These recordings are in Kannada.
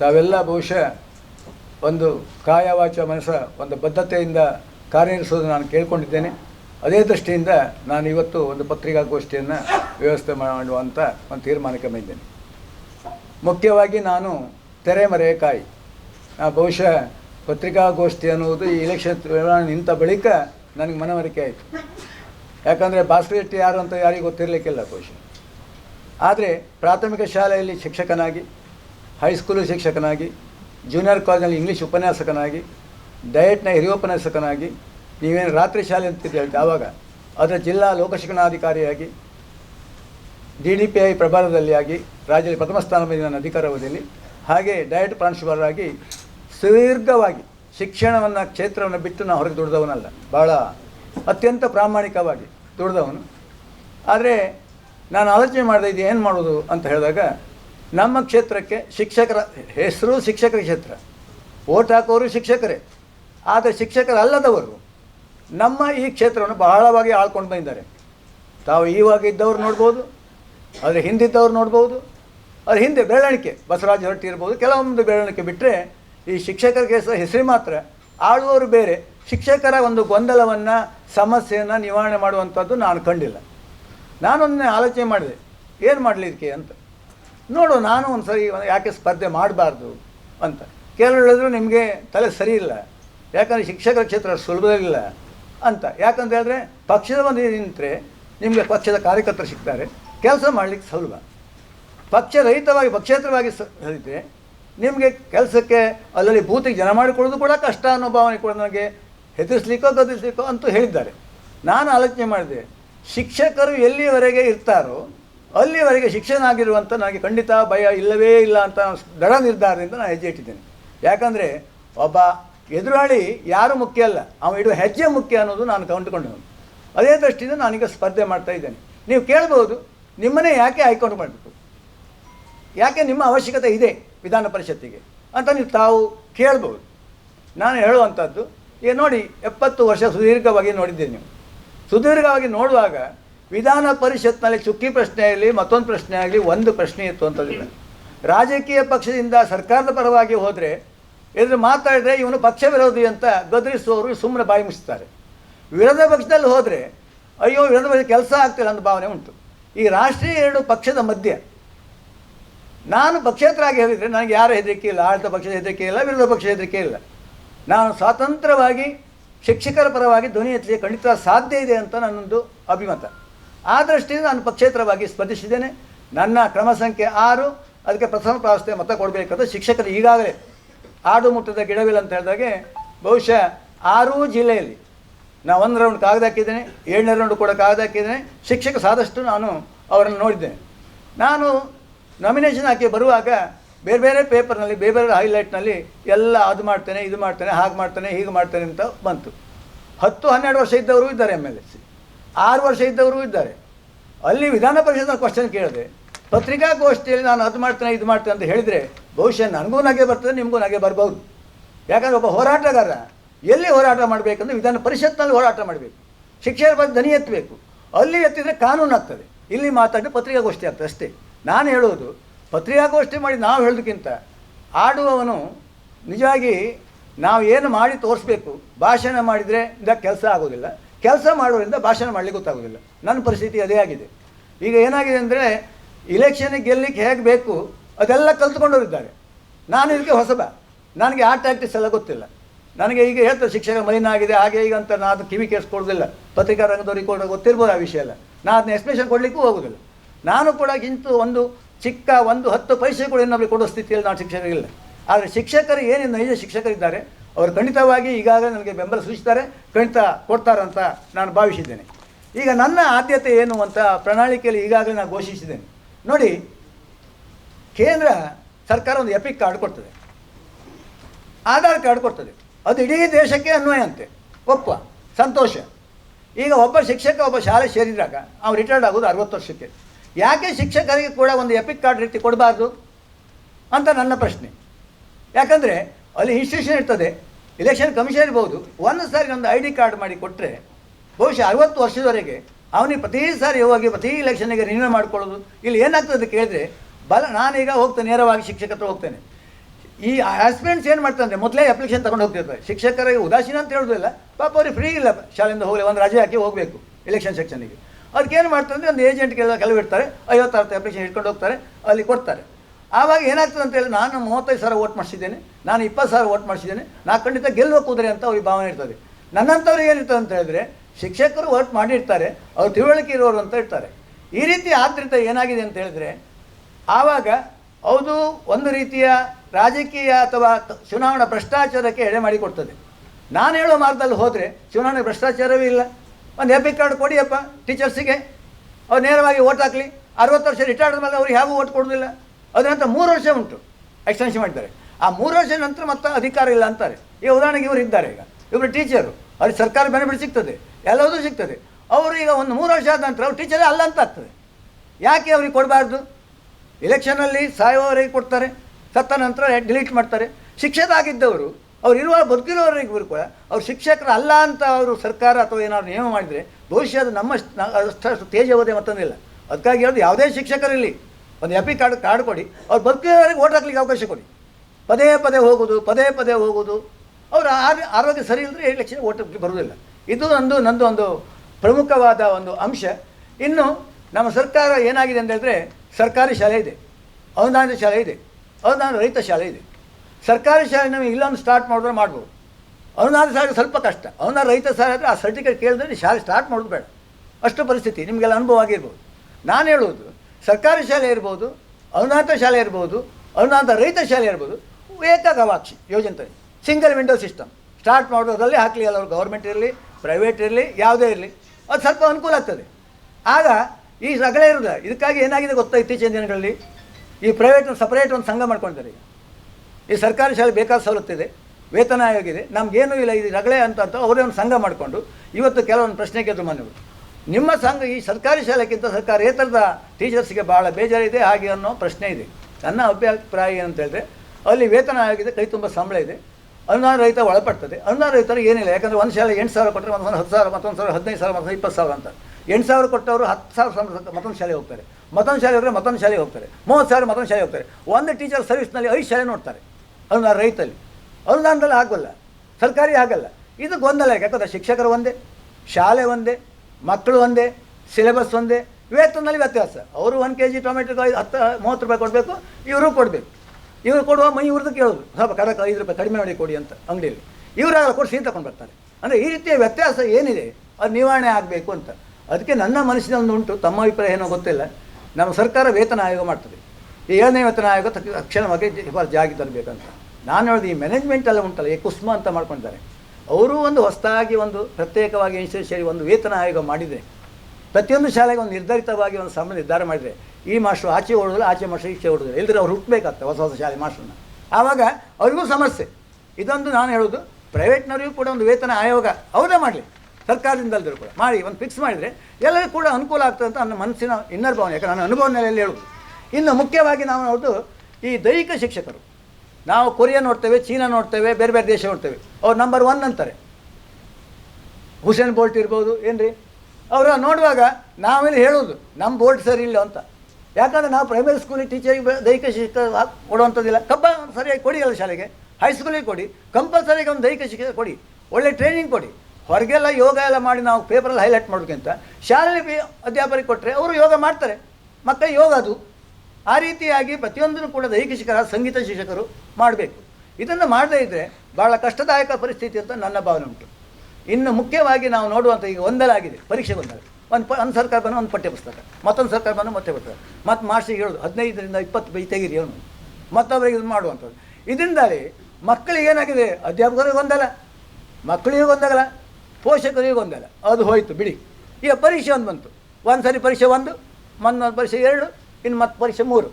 ತಾವೆಲ್ಲ ಬಹುಶಃ ಒಂದು ಕಾಯವಾಚ ಮನಸ್ಸ, ಒಂದು ಬದ್ಧತೆಯಿಂದ ಕಾರ್ಯನಿರ್ವಹಿಸೋದು ನಾನು ಕೇಳ್ಕೊಂಡಿದ್ದೇನೆ. ಅದೇ ದೃಷ್ಟಿಯಿಂದ ನಾನು ಇವತ್ತು ಒಂದು ಪತ್ರಿಕಾಗೋಷ್ಠಿಯನ್ನು ವ್ಯವಸ್ಥೆ ಮಾಡುವಂಥ ಒಂದು ತೀರ್ಮಾನಕ್ಕೆ ಬಂದಿದ್ದೇನೆ. ಮುಖ್ಯವಾಗಿ ನಾನು ತೆರೆಮರೆ ಕಾಯಿ. ಬಹುಶಃ ಪತ್ರಿಕಾಗೋಷ್ಠಿ ಅನ್ನುವುದು ಈ ಚುನಾವಣೆ ನಿಂತ ಬಳಿಕ ನನಗೆ ಮನವರಿಕೆ ಆಯಿತು. ಯಾಕಂದರೆ ಭಾಸ್ಕರ್ ಯಾರು ಅಂತ ಯಾರಿಗೂ ಗೊತ್ತಿರಲಿಕ್ಕಿಲ್ಲ ಬಹುಶಃ. ಆದರೆ ಪ್ರಾಥಮಿಕ ಶಾಲೆಯಲ್ಲಿ ಶಿಕ್ಷಕನಾಗಿ ಹೈಸ್ಕೂಲು ಶಿಕ್ಷಕನಾಗಿ ಜೂನಿಯರ್ ಕಾಲೇಜಿನಲ್ಲಿ ಇಂಗ್ಲೀಷ್ ಉಪನ್ಯಾಸಕನಾಗಿ ಡಯಟ್ನ ಹಿರಿಯ ಉಪನ್ಯಾಸಕನಾಗಿ, ನೀವೇನು ರಾತ್ರಿ ಶಾಲೆ ಅಂತ ಹೇಳ್ತೀವಿ ಆವಾಗ ಅದರ ಜಿಲ್ಲಾ ಲೋಕಶಿಕ್ಷಣಾಧಿಕಾರಿಯಾಗಿ ಡಿ ಡಿ ಪಿ ಐ ಪ್ರಭಾರದಲ್ಲಿ ಆಗಿ, ರಾಜ್ಯದಲ್ಲಿ ಪ್ರಥಮ ಸ್ಥಾನ ನನ್ನ ಅಧಿಕಾರ ಅಧಿಕಾರಾವಧಿಯಲ್ಲಿ, ಹಾಗೆ ಡಯಟ್ ಪ್ರಾಂಶುಪಾಲರಾಗಿ ಸುದೀರ್ಘವಾಗಿ ಶಿಕ್ಷಣವನ್ನು, ಕ್ಷೇತ್ರವನ್ನು ಬಿಟ್ಟು ನಾನು ಹೊರಗೆ ದುಡಿದವನಲ್ಲ. ಭಾಳ ಅತ್ಯಂತ ಪ್ರಾಮಾಣಿಕವಾಗಿ ದುಡಿದವನು. ಆದರೆ ನಾನು ಆಲೋಚನೆ ಮಾಡಿದೆ, ಇದು ಏನು ಮಾಡೋದು ಅಂತ ಹೇಳಿದಾಗ ನಮ್ಮ ಕ್ಷೇತ್ರಕ್ಕೆ ಶಿಕ್ಷಕರ ಹೆಸರು ಶಿಕ್ಷಕರ ಕ್ಷೇತ್ರ. ಓಟ್ ಹಾಕೋರು ಶಿಕ್ಷಕರೇ. ಆದರೆ ಶಿಕ್ಷಕರಲ್ಲದವರು ನಮ್ಮ ಈ ಕ್ಷೇತ್ರವನ್ನು ಬಹಳವಾಗಿ ಆಳ್ಕೊಂಡು ಬಂದಿದ್ದಾರೆ. ತಾವು ಈವಾಗ ಇದ್ದವ್ರು ನೋಡ್ಬೋದು, ಆದರೆ ಹಿಂದಿದ್ದವ್ರು ನೋಡ್ಬೋದು ಅದ್ರ ಹಿಂದೆ ಬೆರಳಿಕೆ ಬಸವರಾಜ ಹೊರಟ್ಟಿ ಇರ್ಬೋದು, ಕೆಲವೊಂದು ಬೆರಳಿಕೆ ಬಿಟ್ಟರೆ ಈ ಶಿಕ್ಷಕರಿಗೆ ಸಹ ಹೆಸರು ಮಾತ್ರ ಆಳುವವರು ಬೇರೆ. ಶಿಕ್ಷಕರ ಒಂದು ಗೊಂದಲವನ್ನು, ಸಮಸ್ಯೆಯನ್ನು ನಿವಾರಣೆ ಮಾಡುವಂಥದ್ದು ನಾನು ಕಂಡಿಲ್ಲ. ನಾನೊಂದನ್ನೇ ಆಲೋಚನೆ ಮಾಡಿದೆ. ಏನು ಮಾಡಲಿ ಇದಕ್ಕೆ ಅಂತ. ನೋಡು, ನಾನು ಒಂದು ಸರಿ ಯಾಕೆ ಸ್ಪರ್ಧೆ ಮಾಡಬಾರ್ದು ಅಂತ. ಕೆಲವರು ಹೇಳಿದ್ರು ನಿಮಗೆ ತಲೆ ಸರಿ ಇಲ್ಲ. ಯಾಕಂದರೆ ಶಿಕ್ಷಕರ ಕ್ಷೇತ್ರ ಸುಲಭದಲ್ಲಿಲ್ಲ ಅಂತ. ಯಾಕಂತ ಹೇಳಿದ್ರೆ ಪಕ್ಷದ ಒಂದು ನಿಂತರೆ ನಿಮಗೆ ಪಕ್ಷದ ಕಾರ್ಯಕರ್ತರು ಸಿಗ್ತಾರೆ. ಕೆಲಸ ಮಾಡಲಿಕ್ಕೆ ಸುಲಭ. ಪಕ್ಷ ರಹಿತವಾಗಿ, ಪಕ್ಷೇತರವಾಗಿ ಸಲಿದ್ರೆ ನಿಮಗೆ ಕೆಲಸಕ್ಕೆ ಅಲ್ಲಲ್ಲಿ ಭೂತಿಗೆ ಜನ ಮಾಡಿಕೊಳ್ಳೋದು ಕೂಡ ಕಷ್ಟ ಅನ್ನೋ ಭಾವನೆ ಕೂಡ ನನಗೆ ಹೆದರಿಸ್ಲಿಕ್ಕೋ, ಗದರಿಸ್ಲಿಕ್ಕೋ ಅಂತೂ ಹೇಳಿದ್ದಾರೆ. ನಾನು ಆಲೋಚನೆ ಮಾಡಿದೆ, ಶಿಕ್ಷಕರು ಎಲ್ಲಿವರೆಗೆ ಇರ್ತಾರೋ ಅಲ್ಲಿವರೆಗೆ ಶಿಕ್ಷಣ ಆಗಿರುವಂಥ ನನಗೆ ಖಂಡಿತ ಭಯ ಇಲ್ಲವೇ ಇಲ್ಲ ಅಂತ ದೃಢ ನಿರ್ಧಾರದಿಂದ ನಾನು ಹೆಜ್ಜೆ ಇಟ್ಟಿದ್ದೇನೆ. ಯಾಕಂದರೆ ಒಬ್ಬ ಎದುರಾಳಿ ಯಾರು ಮುಖ್ಯ ಅಲ್ಲ, ಅವ ಇಡುವ ಹೆಜ್ಜೆ ಮುಖ್ಯ ಅನ್ನೋದು ನಾನು ಕಂಡುಕೊಂಡು. ಅದೇ ದೃಷ್ಟಿಯಿಂದ ನಾನೀಗ ಸ್ಪರ್ಧೆ ಮಾಡ್ತಾ ಇದ್ದೇನೆ. ನೀವು ಕೇಳ್ಬೋದು, ನಿಮ್ಮನ್ನೇ ಯಾಕೆ ಆಯ್ಕೊಂಡು ಮಾಡಬೇಕು? ಯಾಕೆ ನಿಮ್ಮ ಅವಶ್ಯಕತೆ ಇದೆ ವಿಧಾನ ಪರಿಷತ್ತಿಗೆ ಅಂತ ನೀವು ತಾವು ಕೇಳ್ಬೋದು. ನಾನು ಹೇಳುವಂಥದ್ದು ಈಗ ನೋಡಿ, ಎಪ್ಪತ್ತು ವರ್ಷ ಸುದೀರ್ಘವಾಗಿ ನೋಡಿದ್ದೇನೆ ನೀವು. ಸುದೀರ್ಘವಾಗಿ ನೋಡುವಾಗ ವಿಧಾನ ಪರಿಷತ್ನಲ್ಲಿ ಚುಕ್ಕಿ ಪ್ರಶ್ನೆಯಲ್ಲಿ ಮತ್ತೊಂದು ಪ್ರಶ್ನೆ ಆಗಲಿ ಒಂದು ಪ್ರಶ್ನೆ ಇತ್ತು ಅಂತದಿಲ್ಲ. ರಾಜಕೀಯ ಪಕ್ಷದಿಂದ ಸರ್ಕಾರದ ಪರವಾಗಿ ಹೋದರೆ ಎದ್ರು ಮಾತಾಡಿದ್ರೆ ಇವನು ಪಕ್ಷ ವಿರೋಧಿ ಅಂತ ಗದರಿಸುವವರು ಸುಮ್ಮನೆ ಬಾಯಿ ಮುಚ್ತಾರೆ ವಿರೋಧ ಪಕ್ಷದಲ್ಲಿ ಹೋದರೆ, ಅಯ್ಯೋ, ವಿರೋಧ ಪಕ್ಷ ಕೆಲಸ ಆಗ್ತಿಲ್ಲ ಅನ್ನೋ ಭಾವನೆ ಉಂಟು. ಈ ರಾಷ್ಟ್ರೀಯ ಎರಡು ಪಕ್ಷದ ಮಧ್ಯೆ, ನಾನು ಪಕ್ಷೇತರಾಗಿ ಹೇಳಿದರೆ ನನಗೆ ಯಾರ ಹೆದರಿಕೆ ಇಲ್ಲ, ಆಡಳಿತ ಪಕ್ಷದ ಹೆದರಿಕೆ ಇಲ್ಲ, ವಿರೋಧ ಪಕ್ಷದ ಹೆದರಿಕೆ ಇಲ್ಲ. ನಾನು ಸ್ವತಂತ್ರವಾಗಿ ಶಿಕ್ಷಕರ ಪರವಾಗಿ ಧ್ವನಿ ಎತ್ತಲಿಕ್ಕೆ ಖಂಡಿತ ಸಾಧ್ಯ ಇದೆ ಅಂತ ನನ್ನೊಂದು ಅಭಿಮತ. ಆ ದೃಷ್ಟಿಯಿಂದ ನಾನು ಪಕ್ಷೇತರವಾಗಿ ಸ್ಪರ್ಧಿಸಿದ್ದೇನೆ. ನನ್ನ ಕ್ರಮ ಸಂಖ್ಯೆ ಆರು, ಅದಕ್ಕೆ ಪ್ರಥಮ ಪ್ರಾಶಸ್ತ್ಯ ಮತ ಕೊಡಬೇಕಂತ ಶಿಕ್ಷಕರು ಈಗಾಗಲೇ ಆಡು ಮುಟ್ಟದ ಗಿಡವಿಲ್ಲ ಅಂತ ಹೇಳಿದಾಗೆ ಬಹುಶಃ ಆರೂ ಜಿಲ್ಲೆಯಲ್ಲಿ ನಾನು ಒಂದು ರೌಂಡ್ ಕಾಗದ ಹಾಕಿದ್ದೇನೆ, ಏಳನೇ ರೌಂಡ್ ಕೂಡ ಕಾಗದ ಹಾಕಿದ್ದೇನೆ. ಶಿಕ್ಷಕ ಸಾದಷ್ಟು ನಾನು ಅವರನ್ನು ನೋಡಿದ್ದೇನೆ. ನಾನು ನಾಮಿನೇಷನ್ ಹಾಕಿ ಬರುವಾಗ ಬೇರೆ ಬೇರೆ ಪೇಪರ್ನಲ್ಲಿ, ಬೇರೆ ಬೇರೆ ಹೈಲೈಟ್ನಲ್ಲಿ ಎಲ್ಲ ಅದು ಮಾಡ್ತೇನೆ, ಇದು ಮಾಡ್ತೇನೆ, ಹಾಗೆ ಮಾಡ್ತೇನೆ, ಹೀಗೆ ಮಾಡ್ತೇನೆ ಅಂತ ಬಂತು. ಹತ್ತು, ಹನ್ನೆರಡು ವರ್ಷ ಇದ್ದವರು ಇದ್ದಾರೆ ಎಂ ಎಲ್ ಎಸ್ ಆರು ವರ್ಷ ಇದ್ದವರು ಇದ್ದಾರೆ. ಅಲ್ಲಿ ವಿಧಾನ ಪರಿಷತ್ನ ಕ್ವಶನ್ ಕೇಳಿದೆ. ಪತ್ರಿಕಾಗೋಷ್ಠಿಯಲ್ಲಿ ನಾನು ಅದು ಮಾಡ್ತೇನೆ, ಇದು ಮಾಡ್ತೇನೆ ಅಂತ ಹೇಳಿದರೆ ಬಹುಶಃ ನನಗೂ ನಗೆ ಬರ್ತದೆ, ನಿಮಗೂ ನಗೆ ಬರ್ಬೋದು. ಯಾಕಂದರೆ ಒಬ್ಬ ಹೋರಾಟಗಾರ ಎಲ್ಲಿ ಹೋರಾಟ ಮಾಡಬೇಕಂದ್ರೆ ವಿಧಾನ ಪರಿಷತ್ನಲ್ಲಿ ಹೋರಾಟ ಮಾಡಬೇಕು. ಶಿಕ್ಷಕರ ಬಗ್ಗೆ ದನಿ ಎತ್ತಬೇಕು. ಅಲ್ಲಿ ಎತ್ತಿದರೆ ಕಾನೂನು ಆಗ್ತದೆ. ಇಲ್ಲಿ ಮಾತಾಡಿ ಪತ್ರಿಕಾಗೋಷ್ಠಿ ಆಗ್ತದೆ ಅಷ್ಟೇ. ನಾನು ಹೇಳೋದು ಪತ್ರಿಕಾಗೋಷ್ಠಿ ಮಾಡಿ ನಾವು ಹೇಳೋದಕ್ಕಿಂತ ಆಡುವವನು ನಿಜವಾಗಿ ನಾವು ಏನು ಮಾಡಿ ತೋರಿಸ್ಬೇಕು, ಭಾಷಣ ಮಾಡಿದರೆ ಇಂದ ಕೆಲಸ ಆಗೋದಿಲ್ಲ. ಕೆಲಸ ಮಾಡೋದ್ರಿಂದ ಭಾಷಣ ಮಾಡಲಿಕ್ಕೆ ಗೊತ್ತಾಗೋದಿಲ್ಲ ನನ್ನ ಪರಿಸ್ಥಿತಿ ಅದೇ ಆಗಿದೆ. ಈಗ ಏನಾಗಿದೆ ಅಂದರೆ ಇಲೆಕ್ಷನಿಗೆ ಗೆಲ್ಲಲಿಕ್ಕೆ ಹೇಗೆ ಬೇಕು, ಅದೆಲ್ಲ ಕಲ್ತ್ಕೊಂಡವರಿದ್ದಾರೆ. ನಾನು ಇದಕ್ಕೆ ಹೊಸಬ. ನನಗೆ ಆ ಟ್ಯಾಕ್ಟಿಸ್ ಎಲ್ಲ ಗೊತ್ತಿಲ್ಲ. ನನಗೆ ಈಗ ಹೇಳ್ತಾರೆ, ಶಿಕ್ಷಕ ಮಲಿನ ಆಗಿದೆ, ಹಾಗೆ ಈಗ ಅಂತ ನಾನು ಕಿವಿ ಕೇಳಿಸ್ಕೊಳ್ಳೋದಿಲ್ಲ ಪತ್ರಿಕಾ ರಂಗದವ್ರಿಗೆ ಕೂಡ ಗೊತ್ತಿರ್ಬೋದು ಆ ವಿಷಯ ಎಲ್ಲ. ನಾನು ಅದನ್ನ ಎಕ್ಸ್ಪ್ಲೇಷನ್ ಕೊಡಲಿಕ್ಕೂ ಹೋಗೋದಿಲ್ಲ ನಾನು ಕೂಡ ಇಂತು ಒಂದು ಚಿಕ್ಕ, ಒಂದು ಹತ್ತು ಪೈಸೆ ಕೂಡ ಇನ್ನೊಬ್ಬರಿಗೆ ಕೊಡೋ ಸ್ಥಿತಿಯಲ್ಲಿ ನಾನು ಶಿಕ್ಷಕರಿಲ್ಲ. ಆದರೆ ಶಿಕ್ಷಕರು ಏನೇನು ನೈಜ ಶಿಕ್ಷಕರಿದ್ದಾರೆ. ಅವರು ಖಂಡಿತವಾಗಿ ಈಗಾಗಲೇ ನನಗೆ ಬೆಂಬಲ ಸೂಚಿಸ್ತಾರೆ, ಖಂಡಿತ ಕೊಡ್ತಾರಂತ ನಾನು ಭಾವಿಸಿದ್ದೇನೆ. ಈಗ ನನ್ನ ಆದ್ಯತೆ ಏನು ಅಂತ ಪ್ರಣಾಳಿಕೆಯಲ್ಲಿ ಈಗಾಗಲೇ ನಾನು ಘೋಷಿಸಿದ್ದೇನೆ. ನೋಡಿ, ಕೇಂದ್ರ ಸರ್ಕಾರ ಒಂದು ಎಪಿಕ್ ಕಾರ್ಡ್ ಕೊಡ್ತದೆ. ಆಧಾರ್ ಕಾರ್ಡ್ ಕೊಡ್ತದೆ. ಅದು ಇಡೀ ದೇಶಕ್ಕೆ ಅನ್ವಯ ಅಂತೆ. ಒಪ್ಪ, ಸಂತೋಷ. ಈಗ ಒಬ್ಬ ಶಿಕ್ಷಕ ಒಬ್ಬ ಶಾಲೆ ಸೇರಿದಾಗ ಅವ್ನು ರಿಟೈರ್ಡ್ ಆಗೋದು ಅರವತ್ತು ವರ್ಷಕ್ಕೆ. ಯಾಕೆ ಶಿಕ್ಷಕರಿಗೆ ಕೂಡ ಒಂದು ಎಪಿಕ್ ಕಾರ್ಡ್ ರೀತಿ ಕೊಡಬಾರ್ದು ಅಂತ ನನ್ನ ಪ್ರಶ್ನೆ. ಯಾಕಂದರೆ ಅಲ್ಲಿ ಇನ್ಸ್ಟಿಟ್ಯೂಷನ್ ಇರ್ತದೆ. ಇಲೆಕ್ಷನ್ ಕಮಿಷನ್ ಇರ್ಬೋದು. ಒಂದು ಸಾರಿ ಒಂದು ಐ ಡಿ ಕಾರ್ಡ್ ಮಾಡಿ ಕೊಟ್ಟರೆ ಬಹುಶಃ ಅರವತ್ತು ವರ್ಷದವರೆಗೆ ಅವನಿಗೆ ಪ್ರತಿ ಸಾರಿ ಹೋಗಿ ಪ್ರತಿ ಇಲೆಕ್ಷನ್ಗೆ ರಿನ್ಯೂ ಮಾಡ್ಕೊಳ್ಳೋದು. ಇಲ್ಲಿ ಏನಾಗ್ತದೆ ಅಂತ ಕೇಳಿದ್ರೆ, ಬಲ, ನಾನೀಗ ಹೋಗ್ತೇನೆ, ನೇರವಾಗಿ ಶಿಕ್ಷಕತ್ರ ಹೋಗ್ತೇನೆ. ಈ ಆಸ್ಪಿರೆಂಟ್ಸ್ ಏನು ಮಾಡ್ತಾರೆ ಮೊದಲೇ ಅಪ್ಲಿಕೇಶನ್ ತಗೊಂಡು ಹೋಗ್ತಿರ್ತಾರೆ. ಶಿಕ್ಷಕರಿಗೆ ಉದಾಸೀನ ಅಂತ ಹೇಳೋದಿಲ್ಲ ಪಾಪ ಅವ್ರಿಗೆ ಫ್ರೀ ಇಲ್ಲ. ಶಾಲೆಯಿಂದ ಹೋಗಲಿ, ಒಂದು ರಜೆ ಹಾಕಿ ಹೋಗಬೇಕು ಎಲೆಕ್ಷನ್ ಸೆಕ್ಷನಿಗೆ ಅದಕ್ಕೆ ಏನು ಮಾಡ್ತಾರೆ ಅಂದರೆ, ಒಂದು ಏಜೆಂಟ್ಗೆಲ್ಲ ಕೆಲವು ಇರ್ತಾರೆ ಐವತ್ತಾರು ಅಪ್ಲಿಕೇಶನ್ ಇಟ್ಕೊಂಡು ಹೋಗ್ತಾರೆ. ಅಲ್ಲಿ ಕೊಡ್ತಾರೆ. ಆವಾಗ ಏನಾಗ್ತದೆ ಅಂತ ಹೇಳಿ ನಾನು ಮೂವತ್ತೈದು ಸಾವಿರ ಓಟ್ ಮಾಡಿಸಿದ್ದೇನೆ, ನಾನು ಇಪ್ಪತ್ತು ಸಾವಿರ ಓಟ್ ಮಾಡಿಸಿದ್ದೇನೆ ನಾ ಖಂಡಿತ ಗೆಲ್ಲುವ ಕುದುರೆ ಅಂತ ಅವ್ರಿಗೆ ಭಾವನೆ ಇರ್ತದೆ. ನನ್ನಂಥವ್ರು ಏನಿರ್ತದೆ ಅಂತ ಹೇಳಿದ್ರೆ, ಶಿಕ್ಷಕರು ಓಟ್ ಮಾಡಿರ್ತಾರೆ, ಅವ್ರು ತಿಳುವಳಿಕೆ ಇರೋರು ಅಂತ ಇರ್ತಾರೆ. ಈ ರೀತಿ ಆದ್ರಿಂದ ಏನಾಗಿದೆ ಅಂತ ಹೇಳಿದ್ರೆ, ಆವಾಗ ಹೌದು, ಒಂದು ರೀತಿಯ ರಾಜಕೀಯ ಅಥವಾ ಚುನಾವಣಾ ಭ್ರಷ್ಟಾಚಾರಕ್ಕೆ ಎಡೆ ಮಾಡಿಕೊಡ್ತದೆ. ನಾನು ಹೇಳೋ ಮಾರ್ಗದಲ್ಲಿ ಹೋದರೆ, ಚುನಾವಣೆ ಭ್ರಷ್ಟಾಚಾರವೇ ಇಲ್ಲ. ಒಂದು ಎಪಿ ಕಾರ್ಡ್ ಕೊಡಿಯಪ್ಪ ಟೀಚರ್ಸಿಗೆ ಅವ್ರು ನೇರವಾಗಿ ಓಟ್ ಹಾಕಲಿ. ಅರವತ್ತು ವರ್ಷ ರಿಟೈರ್ಡ್ ಮೇಲೆ ಅವ್ರಿಗೆ ಯಾವ ಓಟ್ ಕೊಡೋದಿಲ್ಲ. ಅದ್ರ ನಂತರ ಮೂರು ವರ್ಷ ಉಂಟು. ಎಕ್ಸ್ಟೆನ್ಷನ್ ಮಾಡಿದ್ದಾರೆ. ಆ ಮೂರು ವರ್ಷ ನಂತರ ಮತ್ತೆ ಅಧಿಕಾರ ಇಲ್ಲ ಅಂತಾರೆ. ಈಗ ಉದಾಹರಣೆಗೆ ಇವರು ಇದ್ದಾರೆ ಈಗ. ಇವರು ಟೀಚರು ಅವ್ರಿಗೆ ಸರ್ಕಾರ ಬೆನಿಫಿಟ್ ಸಿಗ್ತದೆ. ಎಲ್ಲದೂ ಸಿಗ್ತದೆ. ಅವರು ಈಗ ಒಂದು ಮೂರು ವರ್ಷ ಆದ ನಂತರ ಅವ್ರು ಟೀಚರೇ ಅಲ್ಲ ಅಂತ ಆಗ್ತದೆ. ಯಾಕೆ ಅವ್ರಿಗೆ ಕೊಡಬಾರ್ದು? ಎಲೆಕ್ಷನಲ್ಲಿ ಸಾಯುವವರಿಗೆ ಕೊಡ್ತಾರೆ. ಸತ್ತ ನಂತರ ಡಿಲೀಟ್ ಮಾಡ್ತಾರೆ. ಶಿಕ್ಷಕರಾಗಿದ್ದವರು ಅವ್ರು ಇರುವ ಬದುಕಿರೋವರೆಗೂ ಕೂಡ, ಅವ್ರು ಶಿಕ್ಷಕರು ಅಲ್ಲ ಅಂತ ಅವರು ಸರ್ಕಾರ ಅಥವಾ ಏನಾದ್ರು ನಿಯಮ ಮಾಡಿದರೆ ಭವಿಷ್ಯದ ನಮ್ಮ ಅಷ್ಟು ತೇಜವದೆ ಮತ್ತೊಂದಿಲ್ಲ. ಅದಕ್ಕಾಗಿ ಹೇಳೋದು ಯಾವುದೇ ಶಿಕ್ಷಕರಿರಲಿ. ಒಂದು ಎಪಿ ಕಾರ್ಡ್ ಕಾರ್ಡ್ ಕೊಡಿ. ಅವ್ರು ಬದುಕಿರೋರಿಗೆ ಓಟ್ ಹಾಕ್ಲಿಕ್ಕೆ ಅವಕಾಶ ಕೊಡಿ. ಪದೇ ಪದೇ ಹೋಗೋದು, ಪದೇ ಪದೇ ಹೋಗೋದು. ಅವರ ಆರೋಗ್ಯ ಸರಿ ಇಲ್ಲದ್ರೆ ಎಲೆಕ್ಷನ್ ಓಟ್ ಬರೋದಿಲ್ಲ ಇದು ಒಂದು ನಂದು ಒಂದು ಪ್ರಮುಖವಾದ ಒಂದು ಅಂಶ. ಇನ್ನು ನಮ್ಮ ಸರ್ಕಾರ ಏನಾಗಿದೆ ಅಂತ ಹೇಳಿದ್ರೆ ಸರ್ಕಾರಿ ಶಾಲೆ ಇದೆ, ಅನುದಾನಿತ ಶಾಲೆ ಇದೆ ಅನುದಾನ ರೈತ ಶಾಲೆ ಇದೆ. ಸರ್ಕಾರಿ ಶಾಲೆ ನಮಗೆ ಇಲ್ಲೊಂದು ಸ್ಟಾರ್ಟ್ ಮಾಡಿದ್ರೆ ಮಾಡ್ಬೋದು. ಅನುದಾನ ಶಾಲೆ ಸ್ವಲ್ಪ ಕಷ್ಟ. ಅನುದಾನ ರೈತ ಶಾಲೆ ಆದರೆ ಆ ಸರ್ಟಿಫಿಕೇಟ್ ಕೇಳಿದ್ರೆ ಶಾಲೆ ಸ್ಟಾರ್ಟ್ ಮಾಡೋದು ಬೇಡ. ಅಷ್ಟು ಪರಿಸ್ಥಿತಿ, ನಿಮಗೆಲ್ಲ ಅನುಭವ ಆಗಿರ್ಬೋದು. ನಾನು ಹೇಳುವುದು ಸರ್ಕಾರಿ ಶಾಲೆ ಇರ್ಬೋದು ಅನುನಾಥ ಶಾಲೆ ಇರ್ಬೋದು ಅನುನಾಥ ರೈತ ಶಾಲೆ ಇರ್ಬೋದು, ಏಕಗವಾಕ್ಷಿ ಯೋಜನೆ. ಸಿಂಗಲ್ ವಿಂಡೋ ಸಿಸ್ಟಮ್ ಸ್ಟಾರ್ಟ್ ಮಾಡೋದ್ರಲ್ಲಿ ಹಾಕಲಿ ಅಲ್ಲವರು ಗೌರ್ಮೆಂಟ್ ಇರಲಿ ಪ್ರೈವೇಟ್ ಇರಲಿ, ಯಾವುದೇ ಇರಲಿ. ಅದು ಸ್ವಲ್ಪ ಅನುಕೂಲ ಆಗ್ತದೆ. ಆಗ ಈ ರಗಳೆ ಇರೋದಿಲ್ಲ ಇದಕ್ಕಾಗಿ ಏನಾಗಿದೆ ಗೊತ್ತಾ ಇತ್ತೀಚಿನ ದಿನಗಳಲ್ಲಿ? ಈ ಪ್ರೈವೇಟ್ ಸಪರೇಟ್ ಒಂದು ಸಂಘ ಮಾಡ್ಕೊಳ್ತಾರೆ ಈಗ ಈ ಸರ್ಕಾರಿ ಶಾಲೆ ಬೇಕಾದ ಸವಲತ್ತಿದೆ ವೇತನ ಆಗಿದೆ ನಮಗೇನು ಇಲ್ಲ ಇದು ರಗಳೆ ಅಂತ ಅಂತ ಅವರೇ ಒಂದು ಸಂಘ ಮಾಡಿಕೊಂಡು ಇವತ್ತು ಕೆಲವೊಂದು ಪ್ರಶ್ನೆ ಕೇಳಿದ್ರು ಮನೆಯವರು. ನಿಮ್ಮ ಸಂಘ, ಈ ಸರ್ಕಾರಿ ಶಾಲೆಗಿಂತ ಸರ್ಕಾರೇತರದ ಟೀಚರ್ಸ್ಗೆ ಭಾಳ ಬೇಜಾರಿದೆ, ಹಾಗೆ ಅನ್ನೋ ಪ್ರಶ್ನೆ ಇದೆ. ನನ್ನ ಅಭಿಪ್ರಾಯ ಏನಂತ ಹೇಳಿದ್ರೆ, ಅಲ್ಲಿ ವೇತನ ಆಗಿದೆ, ಕೈ ತುಂಬ ಸಂಬಳ ಇದೆ. ಅನುದಾನ ರೈತ ಒಳಪಡ್ತದೆ. ಅನುದಾನ ರೈತರು ಏನಿಲ್ಲ, ಯಾಕಂದರೆ ಒಂದು ಶಾಲೆ ಎಂಟು ಸಾವಿರ ಕೊಟ್ಟರೆ ಒಂದು ಹತ್ತು ಸಾವಿರ, ಮತ್ತೊಂದು ಸಾವಿರ ಹದಿನೈದು ಸಾವಿರ, ಮತ್ತೊಂದು ಇಪ್ಪತ್ತು ಸಾವಿರ ಅಂತ. ಎಂಟು ಸಾವಿರ ಕೊಟ್ಟವರು ಹತ್ತು ಸಾವಿರ ಸಂಬಳ ಮತ್ತೊಂದು ಶಾಲೆ ಹೋಗ್ತಾರೆ. ಮತ್ತೊಂದು ಶಾಲೆ ಹೋದರೆ ಮತ್ತೊಂದು ಶಾಲೆಗೆ ಹೋಗ್ತಾರೆ. ಮೂವತ್ತು ಸಾವಿರ ಮತ್ತೊಂದು ಶಾಲೆ ಹೋಗ್ತಾರೆ. ಒಂದು ಟೀಚರ್ ಸರ್ವಿಸ್ನಲ್ಲಿ ಐದು ಶಾಲೆ ನೋಡ್ತಾರೆ, ಅನುದಾನ ರೈತಲ್ಲಿ ಅನುದಾನದಲ್ಲಿ ಆಗೋಲ್ಲ ಸರ್ಕಾರಿ ಆಗಲ್ಲ ಇದು ಗೊಂದಲ ಯಾಕಂದರೆ ಶಿಕ್ಷಕರು ಒಂದೇ, ಶಾಲೆ ಒಂದೇ. ಮಕ್ಕಳು ಒಂದೇ ಸಿಲೆಬಸ್ ಒಂದೇ ವೇತನದಲ್ಲಿ ವ್ಯತ್ಯಾಸ. ಅವರು ಒಂದು ಕೆ ಜಿ ಟೊಮೆಟೊಗೆ ಐದು, ಹತ್ತು, ಮೂವತ್ತು ರೂಪಾಯಿ ಕೊಡಬೇಕು, ಇವರು ಕೊಡಬೇಕು. ಇವರು ಕೊಡುವ ಮೈ ಇವ್ರದ್ದು ಕೇಳೋದು. ಸ್ವಲ್ಪ ಕಡಕ್ಕೆ ಐದು ರೂಪಾಯಿ ಕಡಿಮೆ ಮಾಡಿ ಕೊಡಿ ಅಂತ ಅಂಗಡಿಯಲ್ಲಿ. ಇವರಾಗ ಕೊಟ್ಟು ಸೀನ್ ತಗೊಂಡು ಬರ್ತಾರೆ. ಅಂದರೆ ಈ ರೀತಿಯ ವ್ಯತ್ಯಾಸ ಏನಿದೆ? ಅದು ನಿವಾರಣೆ ಆಗಬೇಕು ಅಂತ. ಅದಕ್ಕೆ ನನ್ನ ಮನಸ್ಸಿನಲ್ಲಿ ಉಂಟು, ತಮ್ಮ ಅಭಿಪ್ರಾಯ ಏನೋ ಗೊತ್ತಿಲ್ಲ. ನಮ್ಮ ಸರ್ಕಾರ ವೇತನ ಆಯೋಗ ಮಾಡ್ತದೆ. ಈ ಏಳನೇ ವೇತನ ಆಯೋಗ ತಕ್ಷ ತಕ್ಷಣವಾಗಿ ಜಾಗಿ ತರಬೇಕಂತ. ನಾನು ಹೇಳೋದು ಈ ಮ್ಯಾನೇಜ್ಮೆಂಟ್ ಎಲ್ಲ ಉಂಟಲ್ಲ, ಈ ಕುಸ್ಮ ಅಂತ ಮಾಡ್ಕೊಂಡಿದ್ದಾರೆ. ಅವರು ಒಂದು ಹೊಸದಾಗಿ ಒಂದು ಪ್ರತ್ಯೇಕವಾಗಿ ಇನ್ಸ್ಟಿಟ್ಯೂಟ್ ಒಂದು ವೇತನ ಆಯೋಗ ಮಾಡಿದರೆ ಪ್ರತಿಯೊಂದು ಶಾಲೆಗೆ ಒಂದು ನಿರ್ಧಾರಿತವಾಗಿ ಒಂದು ಸಂಬಂಧ ನಿರ್ಧಾರ ಮಾಡಿದರೆ ಈ ಮಾಸ್ಟ್ರು ಆಚೆ ಓಡಿದ್ರೆ ಆಚೆ ಮಾಸ್ಟ್ರು ಈಚೆ ಓಡೋದಿಲ್ಲ. ಇಲ್ಲದ್ರೆ ಅವ್ರು ಹುಟ್ಟಬೇಕಾಗ್ತದೆ ಹೊಸ ಹೊಸ ಶಾಲೆ ಮಾಸ್ಟ್ರನ್ನ. ಆವಾಗ ಅವ್ರಿಗೂ ಸಮಸ್ಯೆ. ಇದೊಂದು ನಾನು ಹೇಳೋದು ಪ್ರೈವೇಟ್ನವರಿಗೂ ಕೂಡ ಒಂದು ವೇತನ ಆಯೋಗ ಅವರೇ ಮಾಡಲಿ. ಸರ್ಕಾರದಿಂದಲ್ದರೂ ಕೂಡ. ಮಾಡಿ, ಒಂದು ಫಿಕ್ಸ್ ಮಾಡಿದರೆ ಎಲ್ಲರಿಗೂ ಕೂಡ ಅನುಕೂಲ ಆಗ್ತದೆ ಅಂತ ನನ್ನ ಮನಸ್ಸಿನ ಇನ್ನರ್ ಭಾವನೆ. ಯಾಕಂದ್ರೆ ನನ್ನ ಅನುಭವ ನೆಲೆಯಲ್ಲಿ ಹೇಳೋದು ಇನ್ನು ಮುಖ್ಯವಾಗಿ ನಾವು ನೋಡೋದು ಈ ದೈಹಿಕ ಶಿಕ್ಷಕರು. ನಾವು ಕೊರಿಯಾ ನೋಡ್ತೇವೆ, ಚೀನಾ ನೋಡ್ತೇವೆ, ಬೇರೆ ಬೇರೆ ದೇಶ ನೋಡ್ತೇವೆ. ಅವ್ರು ನಂಬರ್ ಒನ್ ಅಂತಾರೆ. ಹುಸೇನ್ ಬೋಲ್ಟ್ ಇರ್ಬೋದು, ಏನ್ರಿ? ಅವರು ನೋಡುವಾಗ ನಾವೆಲ್ಲಿ ಹೇಳೋದು ನಮ್ಮ ಬೋಲ್ಟ್ ಸರಿ ಇಲ್ಲ ಅಂತ. ಯಾಕಂದರೆ ನಾವು ಪ್ರೈಮರಿ ಸ್ಕೂಲಿಗೆ ಟೀಚರಿಗೆ ದೈಹಿಕ ಶಿಕ್ಷಕ ಕೊಡುವಂಥದ್ದಿಲ್ಲ. ಕಬ್ಬ ಸರಿಯಾಗಿ ಕೊಡಿ ಅಲ್ಲ ಶಾಲೆಗೆ ಹೈಸ್ಕೂಲಿಗೆ ಕೊಡಿ. ಕಂಪಲ್ಸರಿಗೆ ಒಂದು ದೈಹಿಕ ಶಿಕ್ಷಕ ಕೊಡಿ. ಒಳ್ಳೆ ಟ್ರೈನಿಂಗ್ ಕೊಡಿ. ಹೊರಗೆಲ್ಲ ಯೋಗ ಎಲ್ಲ ಮಾಡಿ ನಾವು ಪೇಪರಲ್ಲಿ ಹೈಲೈಟ್ ಮಾಡೋಕ್ಕಿಂತ ಶಾಲೆಯಲ್ಲಿ ಅಧ್ಯಾಪಕರಿಗೆ ಕೊಟ್ಟರೆ ಅವರು ಯೋಗ ಮಾಡ್ತಾರೆ. ಮಕ್ಕಳಿಗೆ ಯೋಗ ಅದು. ಆ ರೀತಿಯಾಗಿ ಪ್ರತಿಯೊಂದನ್ನು ಕೂಡ ದೈಹಿಕ ಶಿಕ್ಷಕರ, ಸಂಗೀತ ಶಿಕ್ಷಕರು ಮಾಡಬೇಕು. ಇದನ್ನು ಮಾಡದೇ ಇದ್ದರೆ ಭಾಳ ಕಷ್ಟದಾಯಕ ಪರಿಸ್ಥಿತಿ ಅಂತ ನನ್ನ ಭಾವನೆ ಉಂಟು. ಇನ್ನು ಮುಖ್ಯವಾಗಿ ನಾವು ನೋಡುವಂಥ ಈಗ ಒಂದಲಾಗಿದೆ ಪರೀಕ್ಷೆ ಗೊಂದಲ ಒಂದು ಪ, ಒಂದು ಸರ್ಕಾರ ಬಂದು ಒಂದು ಪಠ್ಯ ಪುಸ್ತಕ ಮತ್ತೊಂದು ಸರ್ಕಾರ ಬಂದು ಮತ್ತೆ ಪುಸ್ತಕ ಮತ್ತು ಮಾಸ್ಟ್ರಿಗೆ ಹೇಳೋದು, ಹದಿನೈದರಿಂದ ಇಪ್ಪತ್ತು ಬೈ ತೆಗೀರಿ ಅವನು ಮತ್ತೊಬ್ಬರಿಗೆ ಇದು ಮಾಡುವಂಥದ್ದು. ಇದರಿಂದಾಗಿ ಮಕ್ಕಳಿಗೆ ಏನಾಗಿದೆ? ಅಧ್ಯಾಪಕರಿಗೆ ಗೊಂದಲ ಮಕ್ಕಳಿಗೆ ಗೊಂದಲ ಪೋಷಕರಿಗೆ ಗೊಂದಲ ಅದು ಹೋಯಿತು, ಬಿಡಿ. ಈಗ ಪರೀಕ್ಷೆ ಒಂದು ಬಂತು. ಒಂದು ಸರಿ ಪರೀಕ್ಷೆ ಒಂದು ಮೊನ್ನೊಂದು ಪರೀಕ್ಷೆ ಎರಡು ಇನ್ನು ಮತ್ತು ಪರೀಕ್ಷೆ ಮೂರು.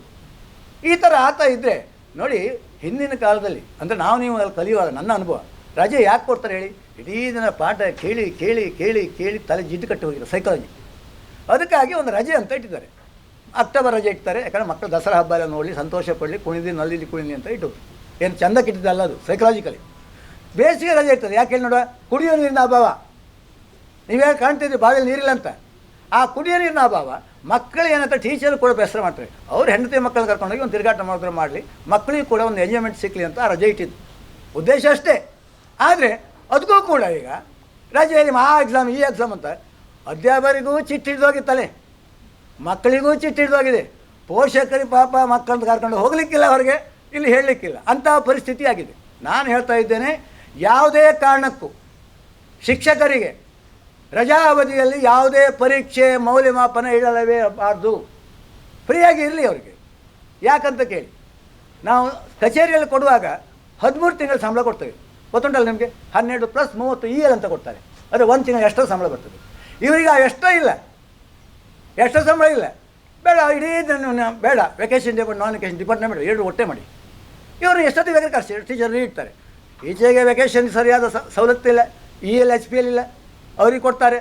ಈ ಥರ ಆತ ಇದ್ದರೆ ನೋಡಿ, ಹಿಂದಿನ ಕಾಲದಲ್ಲಿ, ಅಂದರೆ ನಾವು ನೀವು ಅಲ್ಲಿ ಕಲಿಯುವಾಗ ನನ್ನ ಅನುಭವ, ರಜೆ ಯಾಕೆ ಕೊಡ್ತಾರೆ ಹೇಳಿ? ಇಡೀ ದಿನ ಪಾಠ ಕೇಳಿ ಕೇಳಿ ಕೇಳಿ ಕೇಳಿ ತಲೆ ಜಿಡ್ಡು ಕಟ್ಟಿ ಹೋಗಿಲ್ಲ ಸೈಕಾಲಜಿ ಅದಕ್ಕಾಗಿ ಒಂದು ರಜೆ ಅಂತ ಇಟ್ಟಿದ್ದಾರೆ. ಅಕ್ಟೋಬರ್ ರಜೆ ಇಡ್ತಾರೆ, ಯಾಕಂದರೆ ಮಕ್ಕಳು ದಸರಾ ಹಬ್ಬ ಎಲ್ಲ ನೋಡಲಿ, ಸಂತೋಷ ಪಡಲಿ, ಕುಣಿದಿ ನಲ್ಲಿ ಕುಣಿದಿ ಅಂತ ಇಟ್ಟು ಏನು ಚಂದಕ್ಕೆ ಇಟ್ಟಿದ್ದಲ್ಲ ಅದು ಸೈಕಲಾಜಿಕಲಿ ಬೇಸಿಗೆ ರಜೆ ಇರ್ತದೆ, ಯಾಕೆ ಹೇಳಿ ನೋಡುವ? ಕುಡಿಯೋ ನೀರಿನ ಅಭಾವ. ನೀವೇ ಕಾಣ್ತಿದ್ರಿ ಬಾವಿಯಲ್ಲಿ ನೀರಿಲ್ಲ ಅಂತ. ಆ ಕುಡಿಯೋ ನೀರಿನ ಅಭಾವ ಮಕ್ಕಳು ಏನಂತ ಟೀಚರ್ ಕೂಡ ಬೇಸರ ಮಾಡ್ತಾರೆ. ಅವ್ರು ಹೆಂಡತಿ ಮಕ್ಕಳನ್ನ ಕರ್ಕೊಂಡೋಗಿ ಒಂದು ತಿರುಗಾಟ ಮಾಡಿದ್ರೆ ಮಾಡಲಿ, ಮಕ್ಕಳಿಗೆ ಕೂಡ ಒಂದು ಎಂಜಾಯ್ಮೆಂಟ್ ಸಿಕ್ಕಲಿ ಅಂತ ರಜೆ ಇಟ್ಟಿದ್ದು. ಉದ್ದೇಶ ಅಷ್ಟೇ. ಆದರೆ ಅದಕ್ಕೂ ಕೂಡ ಈಗ, ರಜೆಯಲ್ಲಿ ಆ ಎಕ್ಸಾಮ್ ಈ ಎಕ್ಸಾಮ್ ಅಂತ, ಅಧ್ಯಾಪಕರಿಗೂ ತಲೆ ಮಕ್ಕಳಿಗೂ ಚಿಟ್ಟಿಡ್ದೋಗಿದೆ ಪೋಷಕರಿಗೆ ಪಾಪ ಮಕ್ಕಳನ್ನ ಕರ್ಕೊಂಡು ಹೋಗಲಿಕ್ಕಿಲ್ಲ ಅವರಿಗೆ ಇಲ್ಲಿ ಹೇಳಲಿಕ್ಕಿಲ್ಲ. ಅಂತಹ ಪರಿಸ್ಥಿತಿ ಆಗಿದೆ. ನಾನು ಹೇಳ್ತಾ ಇದ್ದೇನೆ, ಯಾವುದೇ ಕಾರಣಕ್ಕೂ ಶಿಕ್ಷಕರಿಗೆ ರಜಾ ಅವಧಿಯಲ್ಲಿ ಯಾವುದೇ ಪರೀಕ್ಷೆ ಮೌಲ್ಯಮಾಪನ ಇಡಲೇಬಾರ್ದು ಫ್ರೀಯಾಗಿ ಇರಲಿ ಅವರಿಗೆ. ಯಾಕಂತ ಕೇಳಿ. ನಾವು ಕಚೇರಿಯಲ್ಲಿ ಕೊಡುವಾಗ ಹದಿಮೂರು ತಿಂಗಳ ಸಂಬಳ ಕೊಡ್ತೇವೆ. ಗೊತ್ತುಂಟಲ್ಲ ನಿಮಗೆ? ಹನ್ನೆರಡು ಪ್ಲಸ್ ಮೂವತ್ತು ಇ ಎಲ್ ಅಂತ ಕೊಡ್ತಾರೆ. ಅಂದರೆ ಒಂದು ತಿಂಗಳು ಎಷ್ಟೋ ಸಂಬಳ ಬರ್ತದೆ. ಇವರಿಗೆ ಆ ಎಷ್ಟೋ ಇಲ್ಲ. ಎಷ್ಟೋ ಸಂಬಳ ಇಲ್ಲ. ಬೇಡ, ಇಡೀ ದಿನ ಬೇಡ. Vacation depart non vacation department ಎರಡು ಒಟ್ಟೆ ಮಾಡಿ. ಇವರು ಎಷ್ಟೊತ್ತಿಗೆ ಬೇಕಾದ್ರೆ ಕಳಿಸಿ ಟೀಚರ್ ಇಡ್ತಾರೆ. ಈಚೆಗೆ ವೆಕೇಶನ್ ಸರಿಯಾದ ಸ- ಸವಲತ್ತಿಲ್ಲ E L H P L ಇಲ್ಲ. ಅವ್ರಿಗೆ ಕೊಡ್ತಾರೆ.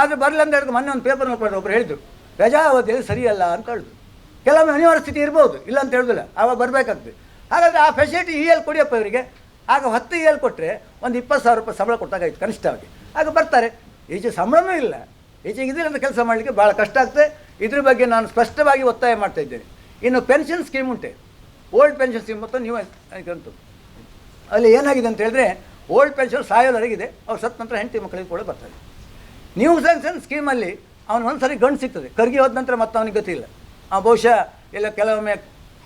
ಆದರೆ ಬರಲಿ ಅಂತ ಹೇಳಿದ್ರು ಮೊನ್ನೆ ಒಂದು ಪೇಪರ್ ನೋಡ್ಕೊಂಡು ಒಬ್ಬರು ಹೇಳಿದರು ರಜಾ ಅವಧಿಯಲ್ಲಿ ಸರಿಯಲ್ಲ ಅಂತ ಹೇಳಿದ್ರು. ಕೆಲವೊಮ್ಮೆ ಅನಿವಾರ್ಯ ಸ್ಥಿತಿ ಇರ್ಬೋದು, ಇಲ್ಲ ಅಂತ ಹೇಳೋದಿಲ್ಲ, ಆವಾಗ ಬರಬೇಕಾಗ್ತದೆ. ಹಾಗಾದರೆ ಆ ಫೆಸಿಲಿಟಿ ಇ ಎಲ್ ಕೊಡಿಯಪ್ಪ ಇವರಿಗೆ. ಆಗ ಹತ್ತು ಇ ಎಲ್ ಕೊಟ್ಟರೆ ಒಂದು ಇಪ್ಪತ್ತು ಸಾವಿರ ರೂಪಾಯಿ ಸಂಬಳ ಕೊಟ್ಟಾಗಾಯ್ತು ಕನಿಷ್ಠವಾಗಿ. ಆಗ ಬರ್ತಾರೆ. ಈಚೆ ಸಂಬಳನೂ ಇಲ್ಲ. ಈಚೆಗೆ ಇದರಿಂದ ಕೆಲಸ ಮಾಡಲಿಕ್ಕೆ ಭಾಳ ಕಷ್ಟ ಆಗ್ತದೆ. ಇದ್ರ ಬಗ್ಗೆ ನಾನು ಸ್ಪಷ್ಟವಾಗಿ ಒತ್ತಾಯ ಮಾಡ್ತಾ ಇದ್ದೇನೆ. ಇನ್ನು ಪೆನ್ಷನ್ ಸ್ಕೀಮ್ ಉಂಟೆ. ಓಲ್ಡ್ ಪೆನ್ಷನ್ ಸ್ಕೀಮ್ ಮತ್ತು ನೀವು ಅಂತ ಅಲ್ಲಿ ಏನಾಗಿದೆ ಅಂತ ಹೇಳಿದ್ರೆ ಓಲ್ಡ್ ಪೆನ್ಷನ್ ಸಾಯೋವರೆಗಿದೆ, ಅವ್ರು ಸತ್ತ ನಂತರ ಹೆಂಡತಿ ಮಕ್ಕಳಿಗೆ ಕೂಡ ಬರ್ತದೆ ನ್ಯೂ ಸೆನ್ಸನ್ ಸ್ಕೀಮಲ್ಲಿ ಅವನು ಒಂದು ಸರಿ ಗಂಡು ಸಿಗ್ತದೆ. ಕರ್ಗಿ ಹೋದ ನಂತರ ಮತ್ತೆ ಅವನಿಗೆ ಗೊತ್ತಿಲ್ಲ ಆ ಬಹುಶಃ ಎಲ್ಲ ಕೆಲವೊಮ್ಮೆ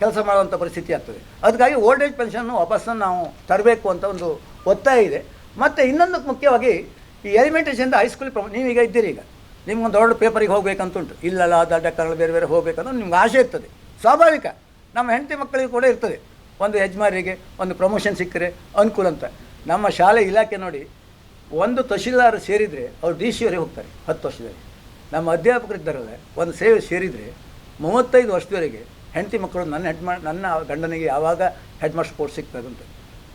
ಕೆಲಸ ಮಾಡುವಂಥ ಪರಿಸ್ಥಿತಿ ಆಗ್ತದೆ. ಅದಕ್ಕಾಗಿ ಓಲ್ಡ್ ಏಜ್ ಪೆನ್ಷನ್ನು ವಾಪಸ್ಸನ್ನು ನಾವು ತರಬೇಕು ಅಂತ ಒಂದು ಒತ್ತಾಯ ಇದೆ. ಮತ್ತು ಇನ್ನೊಂದು ಮುಖ್ಯವಾಗಿ ಈ ಎಲಿಮೆಂಟೇಷನ್ದ ಹೈಸ್ಕೂಲ್ ಪ್ರಮ, ನೀವೀಗ ಇದ್ದೀರಿ ಈಗ. ನಿಮ್ಗೊಂದು ದೊಡ್ಡ ಪೇಪರಿಗೆ ಹೋಗಬೇಕಂತುಂಟು. ಇಲ್ಲಲ್ಲ ದಡ್ಡ ಕರಳು ಬೇರೆ ಬೇರೆ ಹೋಗ್ಬೇಕಂತ ನಿಮ್ಗೆ ಆಸೆ ಇರ್ತದೆ. ಸ್ವಾಭಾವಿಕ. ನಮ್ಮ ಹೆಂಡತಿ ಮಕ್ಕಳಿಗೆ ಕೂಡ ಇರ್ತದೆ. ಒಂದು ಯಜಮಾರಿಗೆ ಒಂದು ಪ್ರಮೋಷನ್ ಸಿಕ್ಕರೆ ಅನುಕೂಲ ಅಂತ. ನಮ್ಮ ಶಾಲೆ ಇಲಾಖೆ ನೋಡಿ ಒಂದು ತಹಶೀಲ್ದಾರ್ ಸೇರಿದರೆ ಅವ್ರು ಡಿ ಸಿ ಹೋಗ್ತಾರೆ, ಹತ್ತು ವರ್ಷದಲ್ಲಿ. ನಮ್ಮ ಅಧ್ಯಾಪಕರಿದ್ದಾರಲ್ಲ ಒಂದು ಸೇವೆ ಸೇರಿದರೆ ಮೂವತ್ತೈದು ವರ್ಷದವರೆಗೆ ಹೆಂಡತಿ ಮಕ್ಕಳು ನನ್ನ ಹೆಡ್ ಮಾ, ನನ್ನ ಗಂಡನಿಗೆ ಯಾವಾಗ ಹೆಡ್ ಮಾಸ್ಟರ್ ಪೋಸ್ಟ್ ಸಿಗ್ತದಂತ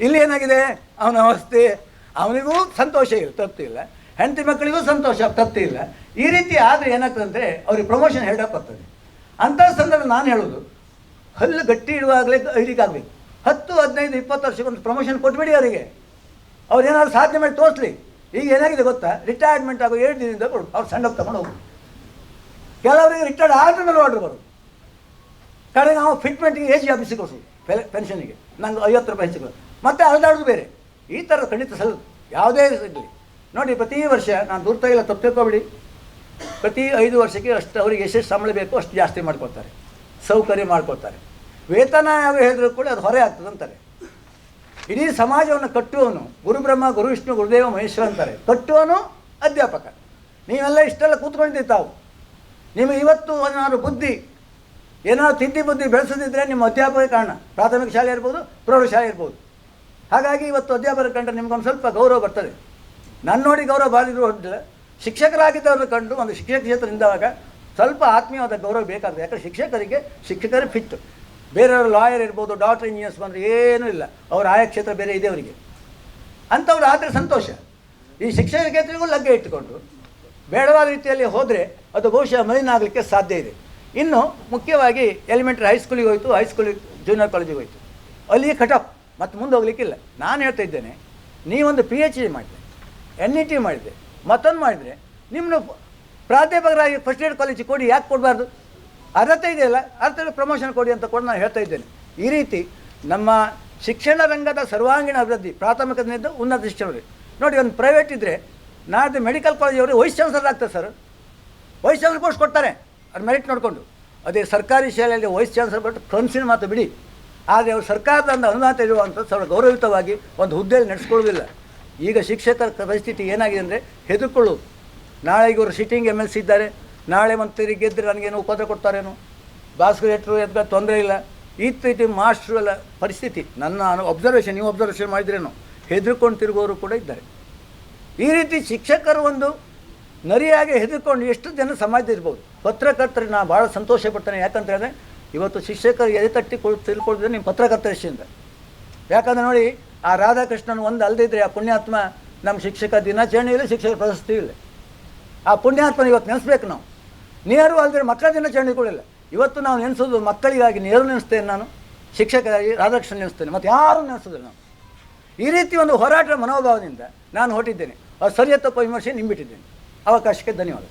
ಇಲ್ಲಿ ಏನಾಗಿದೆ? ಅವನ ಅವಸ್ಥೆ. ಅವನಿಗೂ ಸಂತೋಷ ಇಲ್ಲ ತಪ್ಪಿಲ್ಲ ಹೆಂಡತಿ ಮಕ್ಕಳಿಗೂ ಸಂತೋಷ ತಪ್ಪಿಲ್ಲ ಈ ರೀತಿ ಆದರೆ ಏನಾಗ್ತದೆ ಅಂದರೆ ಅವ್ರಿಗೆ ಪ್ರಮೋಷನ್ ಹೆಲ್ಡಪ್ ಆಗ್ತದೆ. ಅಂಥ ಸಂದರ್ಭ ನಾನು ಹೇಳೋದು, ಹಲ್ಲು ಗಟ್ಟಿ ಇಡುವಾಗಲೇ ಇದಕ್ಕಾಗಬೇಕು ಹತ್ತು, ಹದಿನೈದು, ಇಪ್ಪತ್ತು ವರ್ಷಕ್ಕೊಂದು ಪ್ರಮೋಷನ್ ಕೊಟ್ಬಿಡಿ ಅವರಿಗೆ. ಅವ್ರು ಏನಾದ್ರು ಸಾಧನೆ ಮಾಡಿ ತೋರಿಸ್ಲಿ. ಈಗ ಏನಾಗಿದೆ ಗೊತ್ತಾ? ರಿಟೈರ್ಮೆಂಟ್ ಆಗೋ ಏಳು ದಿನದಿಂದ ಕೊಡು. ಅವ್ರು ಸಣ್ಣ ತಗೊಂಡು ಹೋಗು ಕೆಲವರಿಗೆ ರಿಟೈರ್ಡ್ ಆದ ಮೇಲೆ ಆರ್ಡ್ರ್ ಬರೋದು ಕಡೆಗೆ ನಾವು ಫಿಟ್ಮೆಂಟ್ಗೆ ಏಜ್ ಆಫೀಸಿಗೆ ಕೊಡಿಸೋದು ಪೆನ್ಷನಿಗೆ ನಂಗೆ ಐವತ್ತು ರೂಪಾಯಿ ಹೆಚ್ಚು. ಮತ್ತೆ ಅಲ್ದಾಡೋದು ಬೇರೆ. ಈ ಥರ ಖಂಡಿತ ಸಲ್ ಯಾವುದೇ ಇರಲಿ. ನೋಡಿ, ಪ್ರತಿ ವರ್ಷ ನಾನು ದೂರ ಇಲ್ಲ ತಪ್ಪು ತಿಳ್ಕೊಬೇಡಿ. ಪ್ರತಿ ಐದು ವರ್ಷಕ್ಕೆ ಅಷ್ಟು ಅವರಿಗೆ ಎಷ್ಟೆಷ್ಟು ಸಂಬಳ ಬೇಕೋ ಅಷ್ಟು ಜಾಸ್ತಿ ಮಾಡ್ಕೊಳ್ತಾರೆ. ಸೌಕರ್ಯ ಮಾಡ್ಕೊಳ್ತಾರೆ. ವೇತನ ಯಾವ ಹೇಳಿದ್ರು ಕೂಡ ಅದು ಹೊರೆ ಆಗ್ತದೆ ಅಂತಾರೆ ಇಡೀ ಸಮಾಜವನ್ನು ಕಟ್ಟುವವನು ಗುರುಬ್ರಹ್ಮ ಗುರು ವಿಷ್ಣು ಗುರುದೇವ, ಮಹೇಶ್ವರ ಅಂತಾರೆ. ಕಟ್ಟುವನು ಅಧ್ಯಾಪಕ. ನೀವೆಲ್ಲ ಇಷ್ಟೆಲ್ಲ ಕೂತ್ಕೊಂಡಿದ್ದೀವಿ ತಾವು. ನಿಮಗೆ ಇವತ್ತು ಏನಾದ್ರು ಬುದ್ಧಿ. ಏನಾದ್ರು ತಿದ್ದಿ ಬುದ್ಧಿ ಬೆಳೆಸದಿದ್ದರೆ ನಿಮ್ಮ ಅಧ್ಯಾಪಕ ಕಾರಣ. ಪ್ರಾಥಮಿಕ ಶಾಲೆ ಇರ್ಬೋದು ಪ್ರೌಢಶಾಲೆ ಇರ್ಬೋದು. ಹಾಗಾಗಿ ಇವತ್ತು ಅಧ್ಯಾಪಕರು ಕಂಡ್ರೆ ನಿಮ್ಗೊಂದು ಸ್ವಲ್ಪ ಗೌರವ ಬರ್ತದೆ. ನನ್ನ ನೋಡಿ ಗೌರವ ಬಾರಿದ್ರು ಹೊರಟಿಲ್ಲ. ಶಿಕ್ಷಕರಾಗಿದ್ದವ್ರನ್ನ ಕಂಡು ಒಂದು ಶಿಕ್ಷಕ ಕ್ಷೇತ್ರದಿಂದಾಗ ಸ್ವಲ್ಪ ಆತ್ಮೀಯವಾದ ಗೌರವ ಬೇಕಾಗುತ್ತೆ ಯಾಕಂದರೆ ಶಿಕ್ಷಕರಿಗೆ ಶಿಕ್ಷಕರೇ ಫಿಟ್ ಬೇರೆಯವರು ಲಾಯರ್ ಇರ್ಬೋದು, ಡಾಕ್ಟರ್, ಇಂಜಿನಿಯರ್ಸ್ ಬಂದರೆ ಏನೂ ಇಲ್ಲ. ಅವ್ರ ಆಯಾ ಕ್ಷೇತ್ರ ಬೇರೆ ಇದೆ ಅವರಿಗೆ. ಅಂಥವ್ರು ಆದರೆ ಸಂತೋಷ. ಈ ಶಿಕ್ಷಣ ಕ್ಷೇತ್ರಕ್ಕೂ ಲಗ್ಗೆ ಇಟ್ಟುಕೊಂಡು ಬೇಡವಾದ ರೀತಿಯಲ್ಲಿ ಹೋದರೆ ಅದು ಬಹುಶಃ ಮಲಿನ ಆಗಲಿಕ್ಕೆ ಸಾಧ್ಯ ಇದೆ. ಇನ್ನು ಮುಖ್ಯವಾಗಿ ಎಲಿಮೆಂಟ್ರಿ ಹೈಸ್ಕೂಲಿಗೆ ಹೋಯಿತು ಹೈಸ್ಕೂಲ್ ಜೂನಿಯರ್ ಕಾಲೇಜಿಗೆ ಹೋಯಿತು. ಅಲ್ಲಿಯೇ ಕಟ್ ಆಫ್, ಮತ್ತು ಮುಂದೆ ಹೋಗ್ಲಿಕ್ಕಿಲ್ಲ ನಾನು ಹೇಳ್ತಾ ಇದ್ದೇನೆ, ನೀವೊಂದು ಪಿ ಎಚ್ ಡಿ ಮಾಡಿದೆ ಎನ್ ಇ ಟಿ ಮಾಡಿದೆ ಮತ್ತೊಂದು ಮಾಡಿದರೆ ನಿಮ್ಮನ್ನು ಪ್ರಾಧ್ಯಾಪಕರಾಗಿ ಫಸ್ಟ್ ಏಡ್ ಕಾಲೇಜಿಗೆ ಕೊಡಿ, ಯಾಕೆ ಕೊಡಬಾರ್ದು? ಅರ್ಹತೆ ಇದೆಯಲ್ಲ ಅರ್ಥ ಪ್ರಮೋಷನ್ ಕೊಡಿ ಅಂತ ಕೂಡ ನಾನು ಹೇಳ್ತಾ ಇದ್ದೇನೆ. ಈ ರೀತಿ ನಮ್ಮ ಶಿಕ್ಷಣ ರಂಗದ ಸರ್ವಾಂಗೀಣ ಅಭಿವೃದ್ಧಿ ಪ್ರಾಥಮಿಕದಿಂದ ಉನ್ನತ ಶಿಕ್ಷಣವೇ ನೋಡಿ, ಒಂದು ಪ್ರೈವೇಟ್ ಇದ್ದರೆ ನಾಡ್ದು ಮೆಡಿಕಲ್ ಕಾಲೇಜ್ ಅವರು ವೈಸ್ ಚಾನ್ಸಲರ್ ಆಗ್ತದೆ ಸರ್ ವೈಸ್ ಚಾನ್ಸಲರ್ ಪೋಸ್ಟ್ ಕೊಡ್ತಾರೆ. ಅದು ಮೆರಿಟ್ ನೋಡಿಕೊಂಡು. ಅದೇ ಸರ್ಕಾರಿ ಶಾಲೆಯಲ್ಲಿ ವೈಸ್ ಚಾನ್ಸಲರ್ ಬಟ್ ಕನಸಿನ ಮಾತು ಬಿಡಿ. ಆದರೆ ಅವರು ಸರ್ಕಾರದಿಂದ ಅನುದಾನ ಇರುವಂಥ ಸ್ವಲ್ಪ ಗೌರವಯುತವಾಗಿ ಒಂದು ಹುದ್ದೆಯಲ್ಲಿ ನಡೆಸ್ಕೊಳ್ಳೋದಿಲ್ಲ. ಈಗ ಶಿಕ್ಷಕರ ಪರಿಸ್ಥಿತಿ ಏನಾಗಿದೆ ಅಂದರೆ, ಹೆದರ್ಕೊಳ್ಳೋದು. ನಾಳೆ ಇವರು ಸಿಟ್ಟಿಂಗ್ ಎಂ ಎಲ್ ಸಿ ಇದ್ದಾರೆ. ನಾಳೆ ಮಂತ್ರಿ ಗೆದ್ದರೆ ನನಗೇನು ಉಪದ್ರ ಕೊಡ್ತಾರೇನೋ? ಭಾಸ್ಕರೇಟ್ರು ಎದ್ಗ ತೊಂದರೆ ಇಲ್ಲ. ರೀತಿ ಮಾಸ್ಟ್ರು ಎಲ್ಲ ಪರಿಸ್ಥಿತಿ, ನನ್ನ ಅಬ್ಸರ್ವೇಷನ್ ನೀವು ಅಬ್ಸರ್ವೇಷನ್ ಮಾಡಿದ್ರೇನು? ಹೆದರ್ಕೊಂಡು ತಿರುಗೋರು ಕೂಡ ಇದ್ದಾರೆ. ಈ ರೀತಿ ಶಿಕ್ಷಕರು ಒಂದು ನರಿಯಾಗಿ ಹೆದರ್ಕೊಂಡು ಎಷ್ಟು ಜನ ಸಮಾಜ ಇರ್ಬೋದು? ಪತ್ರಕರ್ತರಿಗೆ ನಾನು ಭಾಳ ಸಂತೋಷ ಪಡ್ತೇನೆ. ಯಾಕಂತ ಹೇಳಿದ್ರೆ ಇವತ್ತು ಶಿಕ್ಷಕರು ಎದೆ ತಟ್ಟಿ ಕೊಳ್, ತಿಳ್ಕೊಳ್ತಿದ್ರೆ ನಿಮ್ಮ ಯಾಕಂದ್ರೆ ನೋಡಿ, ಆ ರಾಧಾಕೃಷ್ಣನ್ ಒಂದು ಅಲ್ಲದಿದ್ದರೆ ಆ ಪುಣ್ಯಾತ್ಮ ನಮ್ಮ ಶಿಕ್ಷಕ ದಿನಾಚರಣೆ ಇಲ್ಲ ಶಿಕ್ಷಕ ಪ್ರಶಸ್ತಿ ಇಲ್ಲ. ಆ ಪುಣ್ಯಾತ್ಮನ ಇವತ್ತು ನೆನೆಸ್ಬೇಕು ನಾವು. ನೇರು ಅಲ್ಲದೆ ಮಕ್ಕಳ ದಿನಾಚರಣೆ ಕೂಡ ಇವತ್ತು ನಾವು ನೆನೆಸೋದು ಮಕ್ಕಳಿಗಾಗಿ ನೇರು ನೆನೆಸ್ತೇನೆ ನಾನು, ಶಿಕ್ಷಕರಾಗಿ ರಾಧಾಕೃಷ್ಣ ನೆನೆಸ್ತೇನೆ, ಮತ್ತು ಯಾರು ನೆನೆಸೋದಿಲ್ಲ ನಾವು. ಈ ರೀತಿ ಒಂದು ಹೋರಾಟದ ಮನೋಭಾವದಿಂದ ನಾನು ಹೊರಟಿದ್ದೇನೆ. ಅದು ಸರಿಯ ತಪ್ಪು ವಿಮರ್ಶೆ ನಿಂಬಿಟ್ಟಿದ್ದೇನೆ ಅವಕಾಶಕ್ಕೆ ಧನ್ಯವಾದ